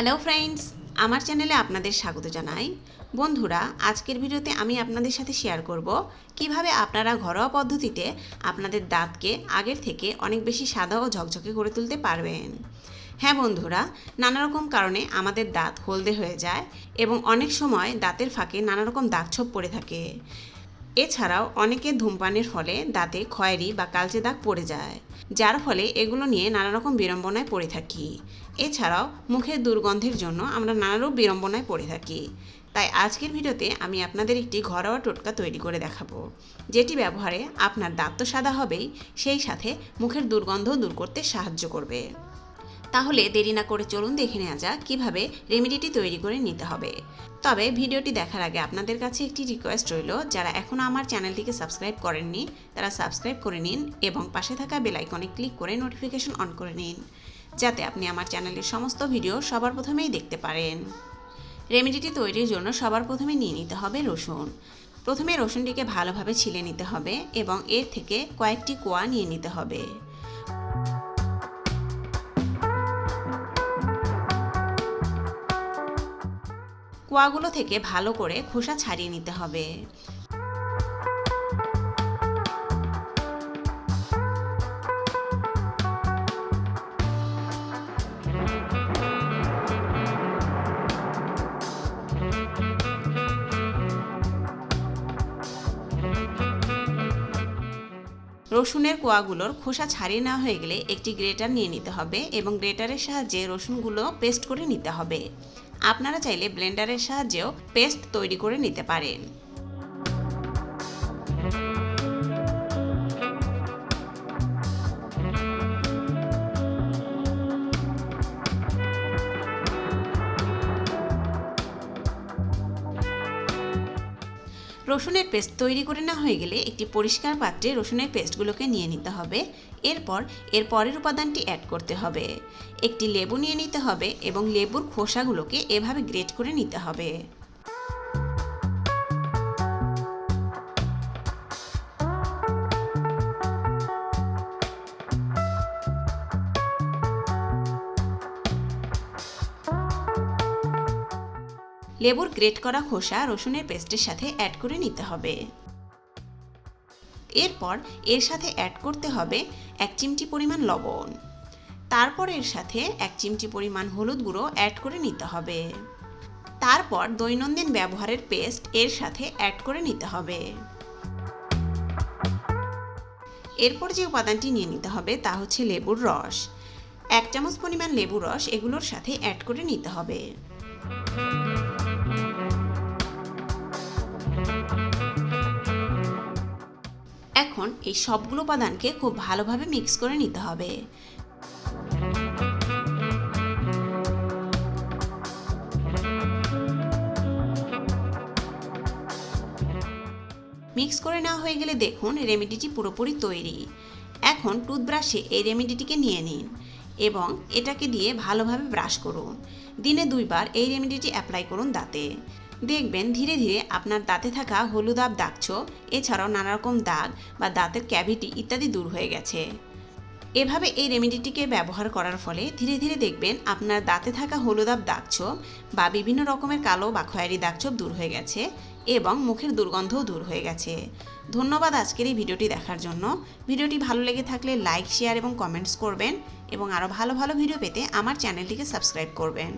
Hello friends আমার চ্যানেলে আপনাদের স্বাগত জানাই। বন্ধুরা, আজকের ভিডিওতে আমি আপনাদের সাথে শেয়ার করব কীভাবে আপনারা ঘরোয়া পদ্ধতিতে আপনাদের দাঁতকে আগের থেকে অনেক বেশি সাদা ও ঝকঝকে করে তুলতে পারবেন। হ্যাঁ বন্ধুরা নানা রকম কারণে আমাদের দাঁত হলদে হয়ে যায় এবং অনেক সময় দাঁতের ফাঁকে নানা রকম দাগছোপ পড়ে থাকে। এছাড়াও অনেকে ধূমপানের ফলে দাঁতে খয়েরি বা কালচে দাগ পড়ে যায়, যার ফলে এগুলো নিয়ে নানা রকম বিড়ম্বনায় পড়ে থাকি। এছাড়াও মুখের দুর্গন্ধের জন্য আমরা নানারূপ বিড়ম্বনায় পড়ে থাকি। তাই আজকের ভিডিওতে আমি আপনাদের একটি ঘরোয়া টোটকা তৈরি করে দেখাবো, যেটি ব্যবহারে আপনার দাঁত তো সাদা হবেই, সেই সাথে মুখের দুর্গন্ধও দূর করতে সাহায্য করবে। তাহলে দেরি না করে চলুন দেখে নেওয়া যাক কীভাবে রেমেডিটি তৈরি করে নিতে হবে। তবে ভিডিওটি দেখার আগে আপনাদের কাছে একটি রিকোয়েস্ট রইল, যারা এখনও আমার চ্যানেলটিকে সাবস্ক্রাইব করেননি, তারা সাবস্ক্রাইব করে নিন এবং পাশে থাকা বেল আইকনে ক্লিক করে নোটিফিকেশন অন করে নিন, যাতে আপনি আমার চ্যানেলের সমস্ত ভিডিও সবার প্রথমেই দেখতে পারেন। রেমেডিটি তৈরির জন্য সবার প্রথমে নিয়ে নিতে হবে রসুন। প্রথমে রসুনটিকে ভালোভাবে ছিলে নিতে হবে এবং এর থেকে কয়েকটি কোয়া নিয়ে নিতে হবে। কোয়াগুলো থেকে ভালো করে খোসা ছাড়িয়ে নিতে হবে। রসুনের কোয়াগুলোর খোসা ছাড়িয়ে নেওয়া হয়ে গেলে একটি গ্রেটার নিয়ে নিতে হবে এবং গ্রেটারের সাহায্যে রসুনগুলো পেস্ট করে নিতে হবে। আপনারা চাইলে ব্লেন্ডারের সাহায্যেও পেস্ট তৈরি করে নিতে পারেন। রসুনের পেস্ট তৈরি করে নেওয়া হয়ে গেলে একটি পরিষ্কার পাত্রে রসুনের পেস্টগুলোকে নিয়ে নিতে হবে। এরপর এর পরের উপাদানটি অ্যাড করতে হবে। একটি লেবু নিয়ে নিতে হবে এবং লেবুর খোসাগুলোকে এভাবে গ্রেট করে নিতে হবে। লেবুর গ্রেট করা খোসা রসুনের পেস্টের সাথে অ্যাড করে নিতে হবে। এরপর এর সাথে অ্যাড করতে হবে এক চিমটি পরিমাণ লবণ। তারপর এর সাথে এক চিমটি পরিমাণ হলুদ গুঁড়ো অ্যাড করে নিতে হবে। তারপর দৈনন্দিন ব্যবহারের পেস্ট এর সাথে অ্যাড করে নিতে হবে। এরপর যে উপাদানটি নিয়ে নিতে হবে তা হচ্ছে লেবুর রস। এক চামচ পরিমাণ লেবুর রস এগুলোর সাথে অ্যাড করে নিতে হবে। এখন এই সবগুলো উপাদানকে খুব ভালোভাবে মিক্স করে নিতে হবে। মিক্স করে নেওয়া হয়ে গেলে দেখুন রেমেডিটি পুরোপুরি তৈরি। এখন টুথব্রাশে এই রেমেডিটিকে নিয়ে নিন এবং এটাকে দিয়ে ভালোভাবে ব্রাশ করুন। দিনে দুইবার এই রেমেডিটি অ্যাপ্লাই করুন দাঁতে। দেখবেন ধীরে ধীরে আপনার দাঁতে থাকা হলুদাব দাগছোপ এছাড়াও নানারকম দাগ বা দাঁতের ক্যাভিটি ইত্যাদি দূর হয়ে গেছে। এভাবে এই রেমেডিটিকে ব্যবহার করার ফলে ধীরে ধীরে দেখবেন আপনার দাঁতে থাকা হলুদাব দাগছোপ বা বিভিন্ন রকমের কালো বা খয়েরি দাগছোপ দূর হয়ে গেছে এবং মুখের দুর্গন্ধও দূর হয়ে গেছে। ধন্যবাদ আজকের এই ভিডিওটি দেখার জন্য। ভিডিওটি ভালো লেগে থাকলে লাইক, শেয়ার এবং কমেন্টস করবেন এবং আরও ভালো ভালো ভিডিও পেতে আমার চ্যানেলটিকে সাবস্ক্রাইব করবেন।